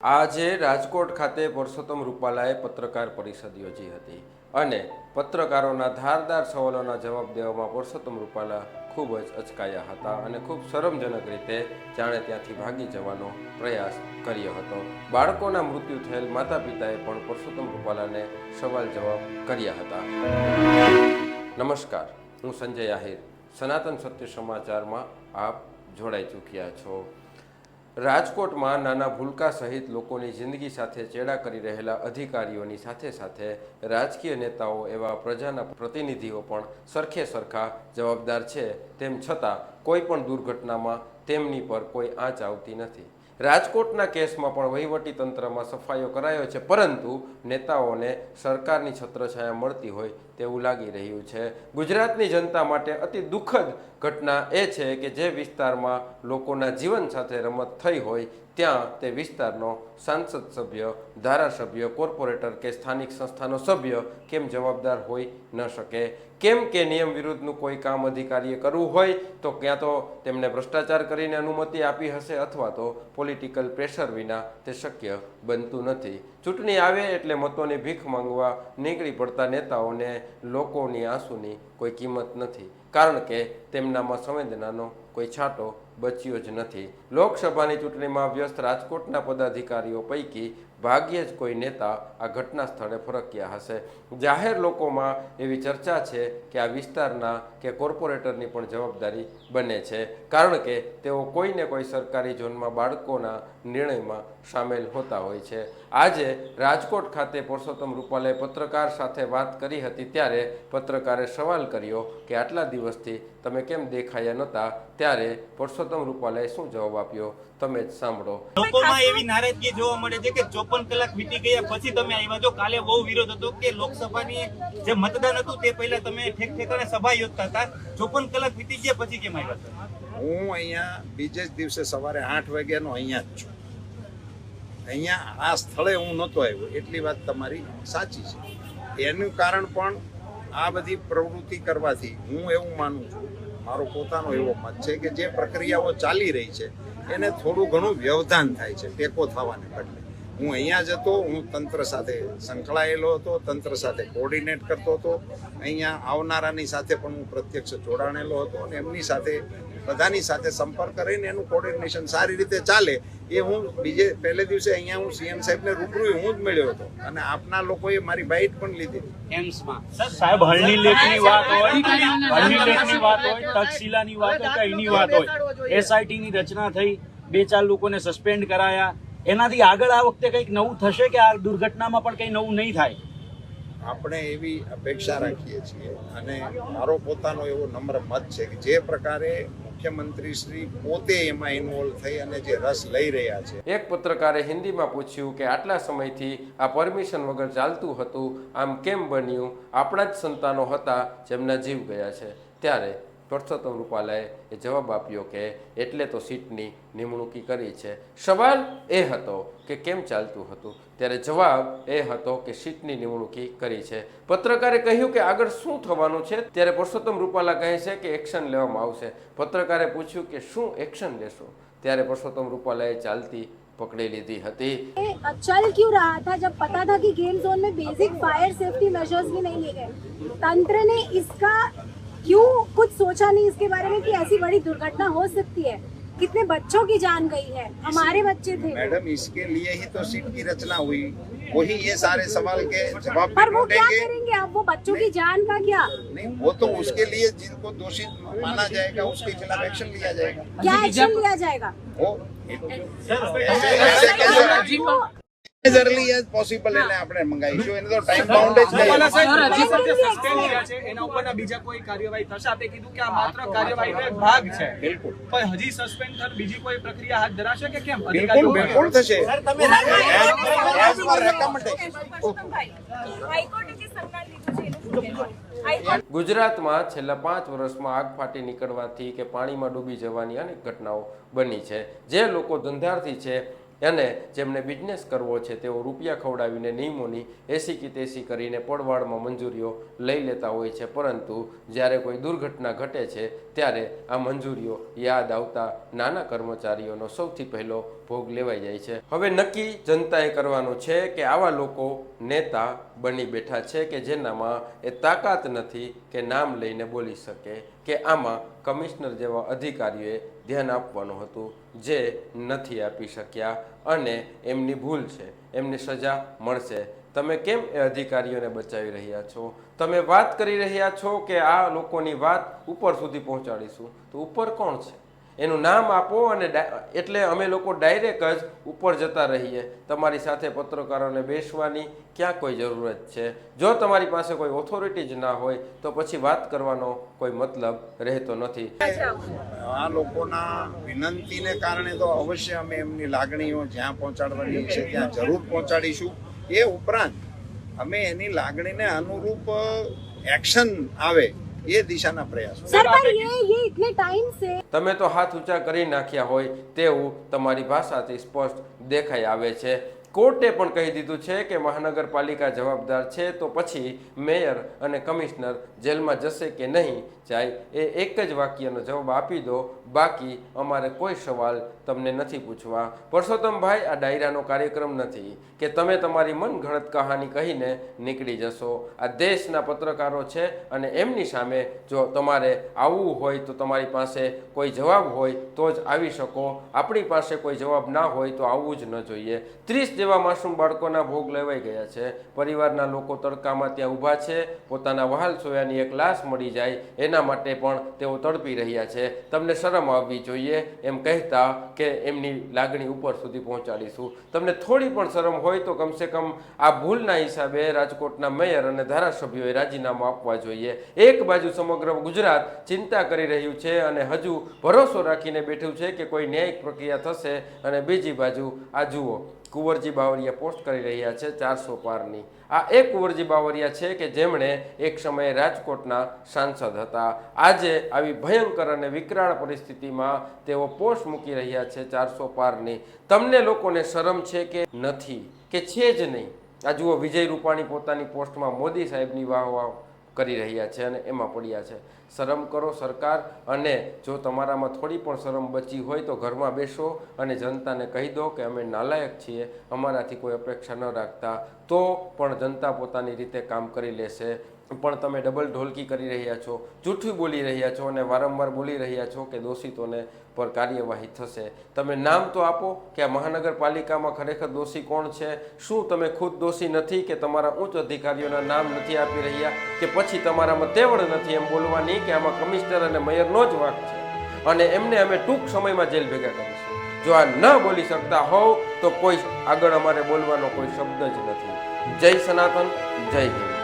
આજે રાજકોટ ખાતે પરસોત્તમ રૂપાલાએ પત્રકાર પરિષદ યોજી હતી અને પત્રકારોના ધારદાર સવાલોના જવાબ દેવામાં પરસોત્તમ રૂપાલા ખૂબ જ અચકાયા હતા અને ખૂબ શરમજનક રીતે જાણે ત્યાંથી ભાગી જવાનો પ્રયાસ કર્યો હતો. બાળકોના મૃત્યુ થયેલ માતા પિતાએ પણ પરસોત્તમ રૂપાલાને સવાલ જવાબ કર્યા હતા. નમસ્કાર, હું સંજય આહિર, સનાતન સત્ય સમાચારમાં આપ જોડાઈ ચૂક્યા છો. રાજકોટમાં નાના ભૂલકા સહિત લોકોની જિંદગી સાથે ચેડા કરી રહેલા અધિકારીઓની સાથે સાથે રાજકીય નેતાઓ એવા પ્રજાના પ્રતિનિધિઓ પણ સરખે સરખા જવાબદાર છે. તેમ છતાં કોઈ પણ દુર્ઘટનામાં તેમની પર કોઈ આંચ આવતી નથી. રાજકોટના કેસમાં પણ વહીવટી તંત્રમાં સફાઈઓ કરાયો છે, પરંતુ નેતાઓને સરકારની છત્રછાયા મળતી હોય તેવું લાગી રહ્યું છે. ગુજરાતની જનતા માટે અતિ દુઃખદ ઘટના એ છે કે જે વિસ્તારમાં લોકોના જીવન સાથે રમત થઈ હોય ત્યાં તે વિસ્તારનો સાંસદ સભ્ય, ધારાસભ્ય, કોર્પોરેટર કે સ્થાનિક સંસ્થાનો સભ્ય કેમ જવાબદાર હોઈ ન શકે? કેમ કે નિયમ વિરુદ્ધનું કોઈ કામ અધિકારીએ કરવું હોય તો ક્યાં તો તેમને ભ્રષ્ટાચાર કરીને અનુમતિ આપી હશે અથવા તો પોલિટિકલ પ્રેશર વિના તે શક્ય બનતું નથી. ચૂંટણી આવે એટલે મતોની ભીખ માંગવા નીકળી પડતા નેતાઓને લોકોની આંસુની કોઈ કિંમત નથી. કારણ કે તેમનામાં સંવેદનાનો કોઈ છાંટો બચ્યો જ નથી. લોકસભાની ચૂંટણીમાં વ્યસ્ત રાજકોટના પદાધિકારીઓ પૈકી ભાગ્યે જ કોઈ નેતા આ ઘટના સ્થળે ફરક્યા હશે. જાહેર લોકોમાં એવી ચર્ચા છે કે આ વિસ્તારના કે કોર્પોરેટરની પણ જવાબદારી બને છે. કારણ કે તેઓ કોઈને કોઈ સરકારી ઝોનમાં બાળકોના નિર્ણયમાં સામેલ હોતા હોય છે. આજે રાજકોટ ખાતે પુરુષોત્તમ રૂપાલે પત્રકાર સાથે વાત કરી હતી ત્યારે પત્રકારે સવાલ કર્યો કે આટલા દિવસથી તમે કેમ દેખાયા નહોતા? ત્યારે પુરુષોત્તમ રૂપાલાએ શું જવાબ આપ્યો? તમે જ સાંભળો. લોકોમાં એવી નારાજગી જોવા મળે છે કે ચોપન કલાક વીતી ગયા પછી તમે આવ્યા છો. કાલે બહુ વિરોધ હતો કે લોકસભાની જે મતદાન હતું તે પહેલા તમે ઠેક ઠેકાણે સભા યોજતા હતા. ચોપન કલાક વીતી ગયા પછી કેમ આવ્યા હું અહીંયા બીજે જ દિવસે સવારે આઠ વાગ્યાનો અહીંયા જ છું. અહીંયા આ સ્થળે હું નહોતો આવ્યો, એટલી વાત તમારી સાચી છે. એનું કારણ પણ આ બધી પ્રવૃત્તિ કરવાથી હું એવું માનું છું, મારો પોતાનો એવો મત છે કે જે પ્રક્રિયાઓ ચાલી રહી છે, એને થોડું ઘણું વ્યવધાન થાય છે, ટેકો થવાને બદલે. હું અહીંયા જ હતો, હું તંત્ર સાથે સંકળાયેલો હતો, તંત્ર સાથે કોર્ડિનેટ કરતો હતો. અહીંયા આવનારાની સાથે પણ હું પ્રત્યક્ષ જોડાણેલો હતો અને એમની સાથે બધાની સાથે સંપર્ક કરીને એનું કોર્ડિનેશન સારી રીતે ચાલે એ હું બીજે પહેલે દિવસે અહીંયા હું સીએમ સાહેબને રૂબરૂ હું જ મળ્યો હતો. અને આપના લોકોએ મારી બાઇટ પણ લીધી. એમ્સમાં. સાહેબ હળની લેખની વાત હોય હળની લેખની વાત હોય તક્ષશિલાની વાત હોય કે એની વાત હોય. એસઆઈટી ની રચના થઈ બે ચાર લોકોને સસ્પેન્ડ કરાયા. એનાથી આગળ આ વખતે કંઈક નવું થશે કે આ દુર્ઘટનામાં પણ કંઈ નવું નહીં થાય? આપણે એવી અપેક્ષા રાખીએ છીએ અને મારો પોતાનો એવો નમ્ર મત છે કે જે પ્રકારે મુખ્યમંત્રી શ્રી પોતે એમાં ઇન્વોલ્વ થઈ અને જે રસ લઈ રહ્યા છે. એક પત્રકારે હિન્દીમાં પૂછ્યું કે આટલા સમયથી આ પરમિશન વગર ચાલતું હતું, આમ કેમ બન્યું? આપણા જ સંતાનો હતા, જેમના જીવ ગયા છે. ત્યારે પરસોત્તમ રૂપાલાએ એ જવાબ આપ્યો કે એટલે તો સીટની નિમણૂકી કરી છે સવાલ એ હતો કે કેમ ચાલતું હતું ત્યારે જવાબ એ હતો કે સીટની નિમણૂકી કરી છે પત્રકારે કહ્યું કે આગળ શું થવાનું છે ત્યારે પરસોત્તમ રૂપાલા કહે છે કે એક્શન લેવામાં આવશે પત્રકારે પૂછ્યું કે શું એક્શન લેશો ત્યારે પરસોત્તમ રૂપાલાએ ચાલતી પકડી લીધી હતી चल क्यों रहा था जब पता था कि गेम जोन में बेसिक फायर सेफ्टी मेजर्स भी नहीं लिए गए तंत्र ने इसका क्यों कुछ सोचा नहीं इसके बारे में कि ऐसी बड़ी दुर्घटना हो सकती है? कितने बच्चों की जान गई है? हमारे बच्चे थे। मैडम इसके लिए ही तो सीट की रचना हुई। वही ये सारे सवाल के जवाब पर वो क्या करेंगे अब वो बच्चों की जान का क्या? नहीं वो तो उसके लिए जिनको दोषी माना जाएगा उसके खिलाफ एक्शन लिया जाएगा। क्या एक्शन लिया जाएगा? वो એઝ અર્લી એઝ પોસિબલ એને આપણે મંગાવીશું. એને તો ટાઈમ બાઉન્ડ જ છે એના ઉપરના બીજા કોઈ કાર્યવાહી થશે? આપે કીધું કે આ માત્ર કાર્યવાહીનો એક ભાગ છે. બિલકુલ. પણ હજી સસ્પેન્ડ થર બીજી કોઈ પ્રક્રિયા હાથ ધરાશે કે કેમ? બિલકુલ બિલકુલ થશે. As per recommendation. ગુજરાતમાં છેલ્લા પાંચ વર્ષમાં આગ ફાટી નીકળવાથી કે પાણીમાં ડૂબી જવાની અનેક ઘટનાઓ બની છે. જે લોકો ધંધાર્થી છે અને જેમને બિઝનેસ કરવો છે, તેઓ રૂપિયા ખવડાવીને નિયમોની એસી કે તેસી કરીને પડવાળમાં મંજૂરીઓ લઈ લેતા હોય છે. પરંતુ જ્યારે કોઈ દુર્ઘટના ઘટે છે, ત્યારે આ મંજૂરીઓ યાદ આવતા નાના કર્મચારીઓનો સૌથી પહેલો ભોગ લેવાઈ જાય છે. હવે નક્કી જનતાએ કરવાનું છે કે આવા લોકો નેતા બની બેઠા છે કે જેનામાં એ તાકાત નથી કે નામ લઈને બોલી શકે. કે આમાં કમિશનર જેવા અધિકારીઓએ ધ્યાન આપવાનું હતું જે નથી આપી શક્યા અને એમની ભૂલ છે, એમને સજા મળશે. તમે કેમ એ અધિકારીઓને બચાવી રહ્યા છો? તમે વાત કરી રહ્યા છો કે આ લોકોની વાત ઉપર સુધી પહોંચાડીશું. તો ઉપર કોણ છે? એનું નામ આપો અને એટલે અમે લોકો ડાયરેક્ટ જ ઉપર જતા રહીએ. તમારી સાથે પત્રકારોને બેસવાની ક્યાં કોઈ જરૂરત છે? જો તમારી પાસે કોઈ ઓથોરિટી જ ના હોય, તો પછી વાત કરવાનો કોઈ મતલબ રહેતો નથી. આ લોકોના વિનંતીને કારણે તો અવશ્ય અમે એમની લાગણીઓ જ્યાં પહોંચાડવાની છે ત્યાં જરૂર પહોંચાડીશું. એ ઉપરાંત, અમે એની લાગણીને અનુરૂપ એક્શન આવે. એ દિશાના પ્રયાસો. તમે તો હાથ ઊંચા કરી નાખ્યા હોય તેવું તમારી ભાષાથી સ્પષ્ટ દેખાઈ આવે છે. કોર્ટે પણ કહી દીધું છે કે મહાનગરપાલિકા જવાબદાર છે, તો પછી મેયર અને કમિશનર જેલમાં જશે કે નહીં? જાય, એ એક જ વાક્યનો જવાબ આપી દો. બાકી અમારે કોઈ સવાલ તમને નથી પૂછવા. પરસોત્તમભાઈ, આ ડાયરાનો કાર્યક્રમ નથી કે તમે તમારી મનગણત કહાની કહીને નીકળી જશો. આ દેશના પત્રકારો છે અને એમની સામે જો તમારે આવવું હોય તો તમારી પાસે કોઈ જવાબ હોય તો જ આવી શકો. આપણી પાસે કોઈ જવાબ ના હોય તો આવવું જ ન જોઈએ. ત્રીસ જેવા માસૂમ બાળકોના ભોગ લેવાઈ ગયા છે. પરિવારના લોકો તડકામાં ત્યાં ઊભા છે. પોતાના વહાલ સોયાની એક લાશ મળી જાય. એના માટે પણ તેઓ તડપી રહ્યા છે. તમને શરમ આવવી જોઈએ એમ કહેતા કે એમની લાગણી ઉપર સુધી પહોંચાડીશું. તમને થોડી પણ શરમ હોય તો કમસે કમ આ ભૂલના હિસાબે રાજકોટના મેયર અને ધારાસભ્યોએ રાજીનામું આપવા જોઈએ. એક બાજુ સમગ્ર ગુજરાત ચિંતા કરી રહ્યું છે અને હજુ ભરોસો રાખીને બેઠું છે કે કોઈ ન્યાયિક પ્રક્રિયા થશે અને બીજી બાજુ આ જુઓ, કુંવરજી બાવરિયા પોસ્ટ કરી રહ્યા છે ચારસો પારની. આ એક કુંવરજી બાવરિયા છે કે જેમણે એક સમયે રાજકોટના સાંસદ હતા. આજે આવી ભયંકર અને વિકરાળ પરિસ્થિતિમાં તેઓ પોસ્ટ મૂકી રહ્યા છે ચારસો પારની. તમને લોકોને શરમ છે કે નથી, કે છે જ નહીં? આ જુઓ વિજય રૂપાણી પોતાની પોસ્ટમાં મોદી સાહેબની વાહ વાહ કરી રહ્યા છે અને એમાં પડ્યા છે. શરમ કરો સરકાર અને જો તમારામાં થોડી પણ શરમ બચી હોય તો ઘરમાં બેસો અને જનતાને કહી દો કે અમે નાલાયક છીએ, અમારાથી કોઈ અપેક્ષા ન રાખતા. તો પણ જનતા પોતાની રીતે કામ કરી લેશે. પણ તમે ડબલ ઢોલકી કરી રહ્યા છો, જૂઠું બોલી રહ્યા છો અને વારંવાર બોલી રહ્યા છો કે દોષિતોને પર કાર્યવાહી થશે. તમે નામ તો આપો કે આ મહાનગરપાલિકામાં ખરેખર દોષી કોણ છે? શું તમે ખુદ દોષી નથી કે તમારા ઉચ્ચ અધિકારીઓના નામ નથી આપી રહ્યા કે પછી તમારામાં તેવડ નથી એમ બોલવાની કે આમાં કમિશનર અને મેયરનો જ વાંક છે? અને એમને અમે ટૂંક સમયમાં જેલ ભેગા કરીશું. જો આ ન બોલી શકતા હોવ તો કોઈ આગળ અમારે બોલવાનો કોઈ શબ્દ જ નથી. જય સનાતન, જય હિન્દ.